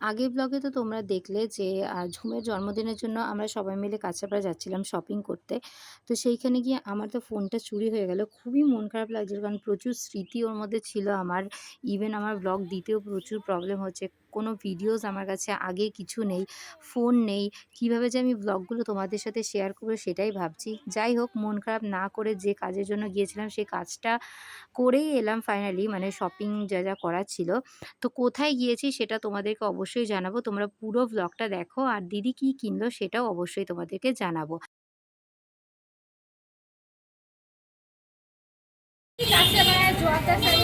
আগের ব্লগে তো তোমরা দেখলে যে ঝুমের জন্মদিনের জন্য আমরা সবাই মিলে কাছাপাড়া যাচ্ছিলাম শপিং করতে। তো সেইখানে গিয়ে আমার তো ফোনটা চুরি হয়ে গেল। খুবই মন খারাপ লাগছিল কারণ প্রচুর স্মৃতি ওর মধ্যে ছিল আমার। ইভেন আমার ব্লগ দিতেও প্রচুর প্রবলেম হচ্ছে। কোনো ভিডিওস আমার কাছে আগে কিছু নেই, ফোন নেই। কীভাবে যে আমি ব্লগগুলো তোমাদের সাথে শেয়ার করব সেটাই ভাবছি। যাই হোক মন খারাপ না করে যে কাজের জন্য গিয়েছিলাম সেই কাজটা করেই এলাম ফাইনালি মানে শপিং যা, যা করার ছিল। তো কোথায় গিয়েছি সেটা তোমাদেরকে অবশ্যই জানাব। তোমরা পুরো ব্লগটা দেখো আর দিদি কি কিনলো সেটাও অবশ্যই তোমাদেরকে জানাব। আগামনের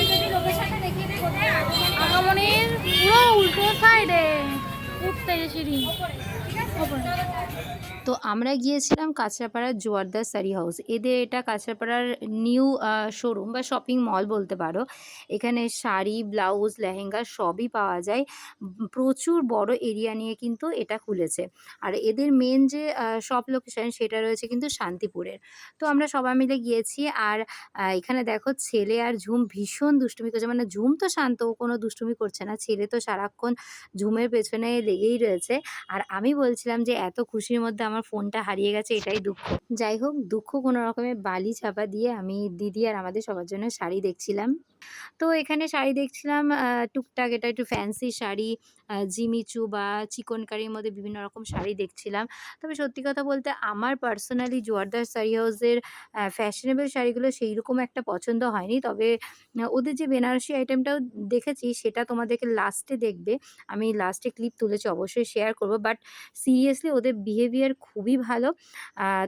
উঠতে এসে ওপরে। তো আমরা গিয়েছিলাম কাঁচরাপাড়ার জোয়ারদার সারি হাউস। এদের এটা কাঁচরাপাড়ার নিউ শোরুম বা শপিং মল বলতে পারো। এখানে শাড়ি, ব্লাউজ, লেহেঙ্গা সবই পাওয়া যায়। প্রচুর বড় এরিয়া নিয়ে কিন্তু এটা খুলেছে। আর এদের মেন যে শপ লোকেশন সেটা রয়েছে কিন্তু শান্তিপুরের। তো আমরা সবাই মিলে গিয়েছি আর এখানে দেখো ছেলে আর ঝুম ভীষণ দুষ্টুমি করছে। মানে ঝুম তো শান্ত, কোনো দুষ্টুমি করছে না। ছেলে তো সারাক্ষণ ঝুমের পেছনে লেগেই রয়েছে। আর আমি বলছিলাম যে এত খুশির মধ্যে আমার ফোনটা হারিয়ে গেছে, এটাই দুঃখ। যাই হোক, দুঃখ কোনো রকমের বালি চাপা দিয়ে আমি দিদি আর আমাদের সবার জন্য শাড়ি দেখছিলাম। তো এখানে শাড়ি দেখছিলাম টুকটাক এটা একটু ফ্যান্সি শাড়ি, জিমিচু বা চিকনকারির মধ্যে বিভিন্ন রকম শাড়ি দেখছিলাম। তবে সত্যি কথা বলতে আমার পার্সোনালি জোয়ারদার শাড়ি হাউসের ফ্যাশনেবল শাড়িগুলো সেইরকম একটা পছন্দ হয়নি। তবে ওদের যে বেনারসি আইটেমটাও দেখেছি সেটা তোমাদেরকে লাস্টে দেখবে। আমি লাস্টে ক্লিপ তুলেছি অবশ্যই শেয়ার করব। বাট সিরিয়াসলি ওদের বিহেভিয়ার খুবই ভালো।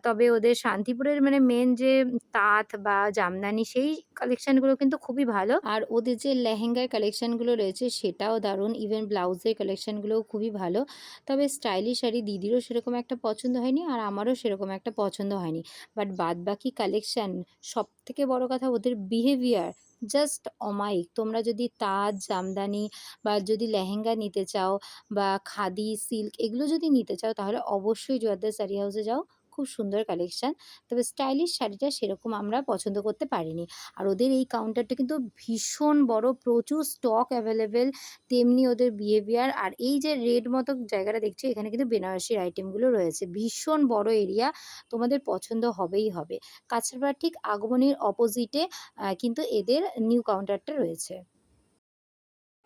তবে ওদের শান্তিপুরের মানে মেন যে তাঁত বা জামদানি সেই কালেকশানগুলো কিন্তু খুবই ভালো। আর ওদের যে লেহেঙ্গার কালেকশনগুলো রয়েছে সেটাও দারুণ। ইভেন ব্লাউজের কালেকশনগুলোও খুবই ভালো। তবে স্টাইলিশ শাড়ি দিদিরও সেরকম একটা পছন্দ হয়নি আর আমারও সেরকম একটা পছন্দ হয়নি। বাট বাদ বাদবাকি কালেকশন সবথেকে বড় কথা ওদের বিহেভিয়ার জাস্ট অমায়িক। তোমরা যদি তাজ জামদানি বা যদি লেহেঙ্গা নিতে চাও বা খাদি, সিল্ক এগুলো যদি নিতে চাও তাহলে অবশ্যই জোয়ারদার শাড়ি হাউসে যাও। খুব সুন্দর কালেকশন। তবে স্টাইলিশ শাড়িটা সেরকম আমরা পছন্দ করতে পারিনি। আর ওদের এই কাউন্টারটা কিন্তু ভীষণ বড়, প্রচুর স্টক অ্যাভেলেবেল তেমনি ওদের বিহেভিয়ার আর এই যে রেড মতো জায়গাটা দেখছ এখানে কিন্তু বেনারসির আইটেমগুলো রয়েছে। ভীষণ বড় এরিয়া তোমাদের পছন্দ হবেই হবে। কাঁচরাপাড়ার ঠিক আগমনের অপোজিটে কিন্তু এদের নিউ কাউন্টারটা রয়েছে।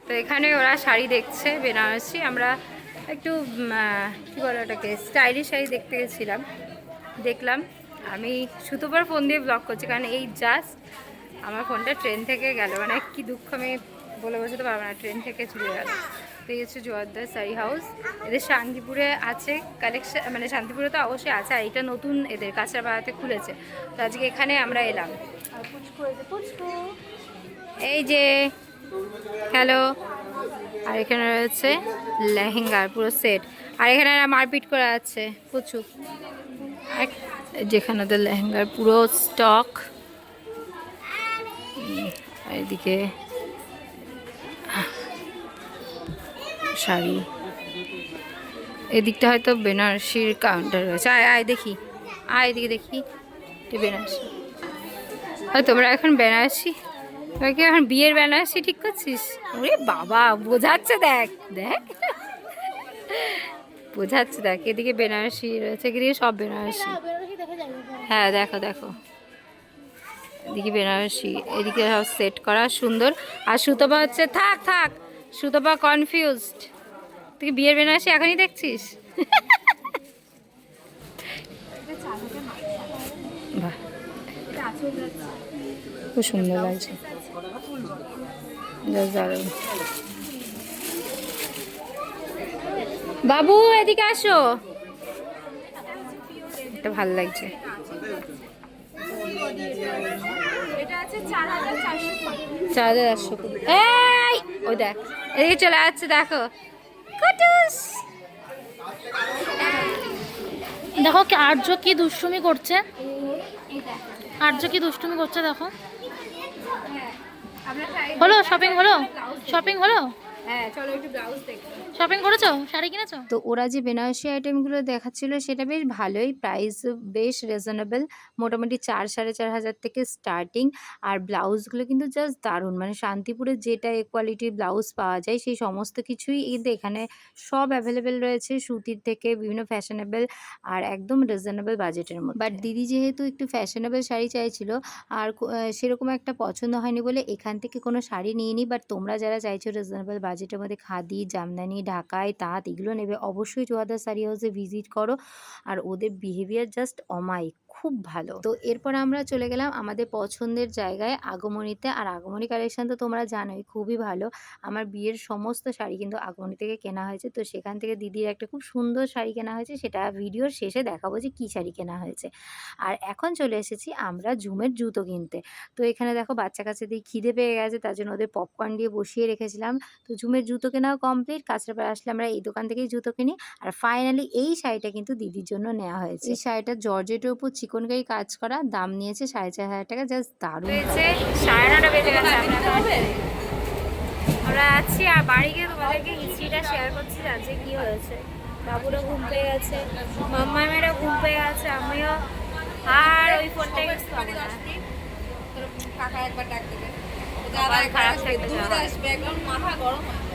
তো এখানে ওরা শাড়ি দেখছে বেনারসি। আমরা একটু কি বলে ওটাকে স্টাইলিশ শাড়ি দেখতে গেছিলাম। দেখলাম। আমি সুতোপার ফোন দিয়ে ব্লগ করছি কারণ এই জাস্ট আমার ফোনটা ট্রেন থেকে গেল। মানে কি দুঃখ আমি বলে বোঝাতে পারব না। ট্রেন থেকে হয়ে গেল। তো এই হচ্ছে জোয়ারদার শাড়ি হাউস। এদের শান্তিপুরে আছে কালেকশন মানে শান্তিপুরে তো অবশ্যই আছে আর এটা নতুন এদের কাঁচরাপাড়াতে খুলেছে। তো আজকে এখানে আমরা এলাম। এই যে হ্যালো। আর এখানে রয়েছে লেহেঙ্গার পুরো সেট। আর এখানে মারপিট করে আছে প্রচুর যেখানে ওদের লেহেঙ্গার পুরো স্টক। এদিকে শাড়ি। এদিকটা হয়তো বেনারসির কাউন্টার রয়েছে। আয় আয়, দেখি। আয়, এদিকে দেখি। বেনারসি। আর তোমরা এখন বেনারসি তোরা কি এখন বিয়ের বেনারসি ঠিক করছিস? ওরে বাবা বোঝাচ্ছে দেখ দেখ। বোঝাচ্ছে দেখ এদিকে বেনারসি রয়েছে এদিকে সব বেনারসি। যাবে। হ্যাঁ দেখো দেখো। এদিকে বেনারসি এদিকে সব সেট করা সুন্দর। আর সুতপা হচ্ছে থাক থাক সুতপা কনফিউজড তুই বিয়ের বেনারসি এখনই দেখছিস? বাহ। খুব সুন্দর লাগছে। বাবু, এদিকে আসো। এটা ভালো লাগছে। চার হাজার চারশো কুড়ি। এই, ওই দেখ। এদিকে চলে যাচ্ছে দেখো। কুটুস। দেখো আর্য কি দুষ্টুমি করছে? আর্য কি দুষ্টুমি করছে, দেখো। হলো শপিং হলো? শপিং হলো? হ্যাঁ চলো একটু ব্লাউজ দেখো শপিং করেছ? শাড়ি কিনেছো? তো ওরা যে বেনারসি আইটেমগুলো দেখাচ্ছিল সেটা বেশ ভালোই প্রাইস বেশ রিজনেবল মোটামুটি চার সাড়ে চার হাজার থেকে স্টার্টিং আর ব্লাউজগুলো কিন্তু জাস্ট দারুণ। মানে শান্তিপুরের যেটা কোয়ালিটির ব্লাউজ পাওয়া যায় সেই সমস্ত কিছুই কিন্তু এখানে সব অ্যাভেলেবেল রয়েছে সুতির থেকে বিভিন্ন ফ্যাশনেবল আর একদম রিজনেবল বাজেটের মধ্যে। বাট দিদি যেহেতু একটু ফ্যাশনেবল শাড়ি চাইছিল আর সেরকম একটা পছন্দ হয়নি বলে এখান থেকে কোনো শাড়ি নিয়ে নিই বাট তোমরা যারা চাইছো রিজনেবল বাজেটের মধ্যে খাদি, জামদানি ঢাকায় তাঁত এগুলো নেবে। অবশ্যই চুয়াদার শাড়ি হাউসে ভিজিট করো। আর ওদের বিহেভিয়ার জাস্ট অমায়িক। খুব ভালো। তো এরপর আমরা চলে গেলাম আমাদের পছন্দের জায়গায় আগমনীতে। আর আগমনী কালেকশন তো তোমরা জানোই, খুবই ভালো। আমার বিয়ের সমস্ত শাড়ি কিন্তু আগমনী থেকে কেনা হয়েছে। তো সেখান থেকে দিদির একটা খুব সুন্দর শাড়ি কেনা হয়েছে। সেটা ভিডিওর শেষে দেখাবো যে কী শাড়ি কেনা হয়েছে। আর এখন চলে এসেছি আমরা জুমের জুতো কিনতে। তো এখানে দেখো বাচ্চা কাছে দিয়ে খিদে পেয়ে গেছে, তার জন্য ওদের পপকর্ন দিয়ে বসিয়ে রেখেছিলাম। তো ঝুমের জুতো কেনাও কমপ্লিট কাঁচরাপাড়া আসলে আমরা এই দোকান থেকেই জুতো কিনি। আর ফাইনালি এই শাড়িটা কিন্তু দিদির জন্য নেওয়া হয়েছে। এই শাড়িটা জর্জেটের উপর চিকনকারি কাজ করা দাম নিয়েছে সাড়ে চার হাজার টাকা জাস্ট দারুণ। হয়েছে সাড়ে নটা বেজে গেছে আমরা আছি আর বাড়ি গিয়ে তোমাদেরকে হিস্ট্রিটা শেয়ার করছি যে আজকে কী হয়েছে। বাবুরও ঘুম পেয়ে গেছে মাম্মামেরও ঘুম পেয়ে গেছে আমিও। আর ওই ফোনটা কাকা একবার ডাক দেবে। খারাপ থাকলে দুধ আসবে একদম মাথা গরম হয়।